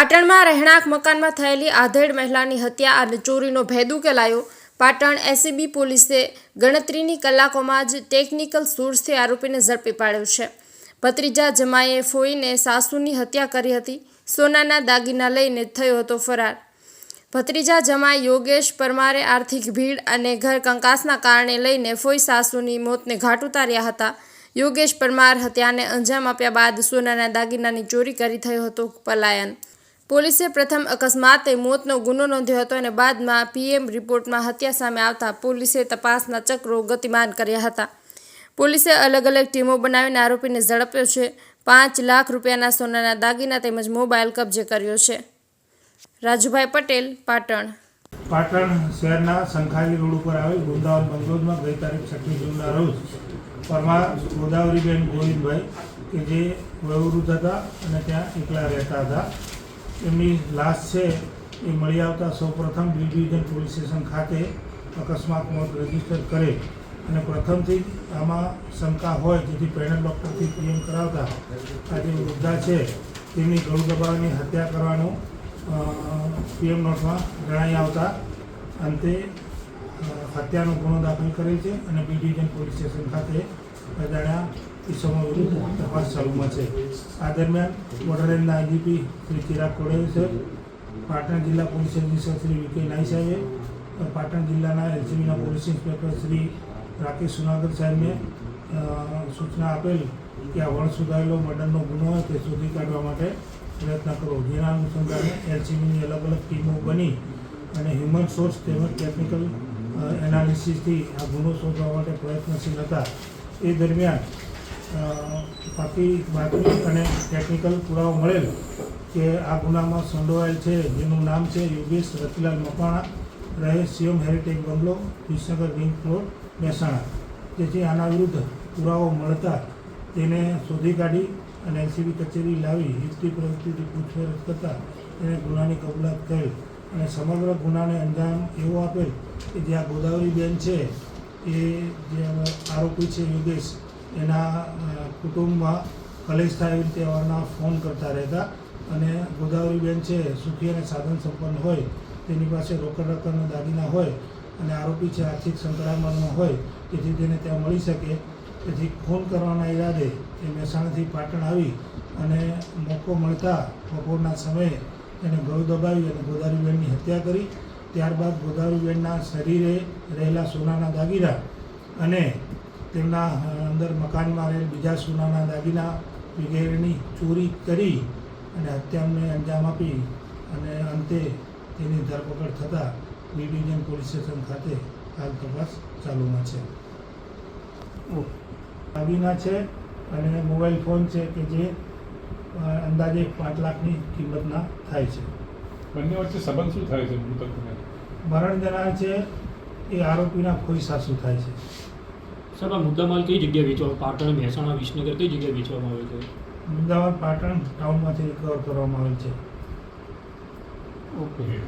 પાટણમાં રહેણાંક મકાનમાં થયેલી આધેડ મહિલાની હત્યા અને ચોરીનો ભેદ ઉકેલાયો પાટણ એસીબી પોલીસે ગણતરીની કલાકોમાં જ ટેકનિકલ સોર્સથી આરોપીને ઝડપી પાડ્યો છે. ભત્રીજા જમાઈએ ફોઈને સાસુની હત્યા કરી હતી. સોનાના દાગીના લઈને થયો હતો ફરાર. ભત્રીજા જમાઈ યોગેશ પરમારે આર્થિક ભીડ અને ઘર કંકાસના કારણે લઈને ફોઈ સાસુની મોતને ઘાટ ઉતાર્યા હતા. યોગેશ પરમાર હત્યાને અંજામ આપ્યા બાદ સોનાના દાગીનાની ચોરી કરી થયો હતો પલાયન. પોલીસે પ્રથમ અકસ્માતે મોતનો ગુનો નોંધ્યો હતો અને બાદમાં પીએમ રિપોર્ટમાં હત્યા સામે આવતા પોલીસે તપાસના ચક્રો ગતિમાન કર્યા હતા. પોલીસે અલગ અલગ ટીમો બનાવીને આરોપીને ઝડપ્યો છે. પાંચ લાખ રૂપિયાના સોનાના દાગીના તેમજ મોબાઈલ કબજે કર્યો છે. રાજુભાઈ પટેલ, પાટણ. પાટણ શહેરના સંખાલી રોડ ઉપર આવેલ વૃંદાવન બંગલોદમાં ગઈ તારીખ છઠ્ઠી જૂનના રોજ પરમા ગોદાવરીબેન ગોવિંદભાઈ કે જે વયોવૃદ્ધ હતા અને ત્યાં એકલા રહેતા હતા. એમની લાશ છે એ મળી આવતા સૌપ્રથમ બી ડિવિઝન પોલીસ સ્ટેશન ખાતે અકસ્માત મોત રજિસ્ટર કરે અને પ્રથમથી આમાં શંકા હોય, જેથી પેનલ ડૉક્ટરથી પીએમ કરાવતા આ જે વૃદ્ધા છે, તેમની ગળું દબાવવાની હત્યા કરવાનું પીએમ નોટમાં જણાઈ આવતા અંતે હત્યાનો ગુનો દાખલ કરેલ છે અને બી ડિવિઝન પોલીસ સ્ટેશન ખાતે અજાણ્યા ઇસમો વિરુદ્ધ તપાસ ચાલુમાં છે આ દરમિયાન બોર્ડર રેન્જના આઈજીપી શ્રી ચિરાગ કોડેસર પાટણ જિલ્લા પોલીસ અધિક્ષક શ્રી વિકે નાઈ સાહેબે પાટણ જિલ્લાના એલસીબીના પોલીસ ઇન્સ્પેક્ટર શ્રી રાકેશ સુનાગર સાહેબને સૂચના આપેલ કે આ વણ સુધારેલો મર્ડરનો ગુનો હોય તે શોધી કાઢવા માટે પ્રયત્ન કરો જેના અનુસંધાને એલસીબીની અલગ અલગ ટીમો બની અને હ્યુમન સોર્સ તેમજ ટેકનિકલ એનાલિસિસથી આ ગુનો શોધવા માટે પ્રયત્નશીલ હતા. એ દરમિયાન પાકી બાતમી અને ટેકનિકલ પુરાવો મળેલ કે આ ગુનામાં સંડોવાયેલ છે, જેનું નામ છે યોગેશ રતિલાલ મકવાણા, રહે CM heritage bungalow, Visnagar ring road, Mehsana. જેથી આના વિરુદ્ધ પુરાવો મળતા તેને શોધી કાઢી અને એલસીબી કચેરી લાવી યુક્તિ પ્રવૃત્તિથી પૂછપરછ કરતાં તેને ગુનાની કબૂલાત કરી. અને સમગ્ર ગુનાને અંજામ એવો આપેલ કે જે આ ગોદાવરીબેન છે એ જે આરોપી છે યોગેશ એના કુટુંબમાં કલેશ થાય એવી રીતે અવારનવાર ફોન કરતા રહેતા અને ગોદાવરીબેન છે, સુખી અને સાધન સંપન્ન હોય, તેની પાસે રોકડ રકમના દાગીના હોય અને આરોપી છે, આર્થિક સંકળામણમાં હોય, તેથી તેને ત્યાં મળી શકે. તેથી ફોન કરવાના ઈરાદે એ મહેસાણાથી પાટણ આવી અને મોકો મળતા બપોરના સમયે એને ગળું દબાવી અને ગોદાવરીબેનની હત્યા કરી ત્યારબાદ ગોદાવરીબેનના શરીરે રહેલા સોનાના દાગીના અને તેમના અંદર મકાનમાં રહેલ બીજા સોનાના દાગીના વગેરેની ચોરી કરી અને હત્યાને અંજામ આપી અને અંતે તેની ધરપકડ થતાં બી ડિવિઝન પોલીસ સ્ટેશન ખાતે હાલ તપાસ ચાલુમાં છે. દાગીના છે અને મોબાઈલ ફોન છે કે જે અંદાજે પાંચ લાખની કિંમતના થાય છે. બંને વચ્ચે સંબંધ શું થાય છે મૃતકને? મરણ જનાર છે એ આરોપીના કોઈ સાસુ થાય છે. સાહેબ આ મુદ્દામાલ કઈ જગ્યાએ વેચવા પાટણ મહેસાણા વિસનગર કઈ જગ્યાએ વેચવામાં આવે છે? અમદાવાદ પાટણ ટાઉનમાંથી રિકવર કરવામાં આવેલ છે. ઓકે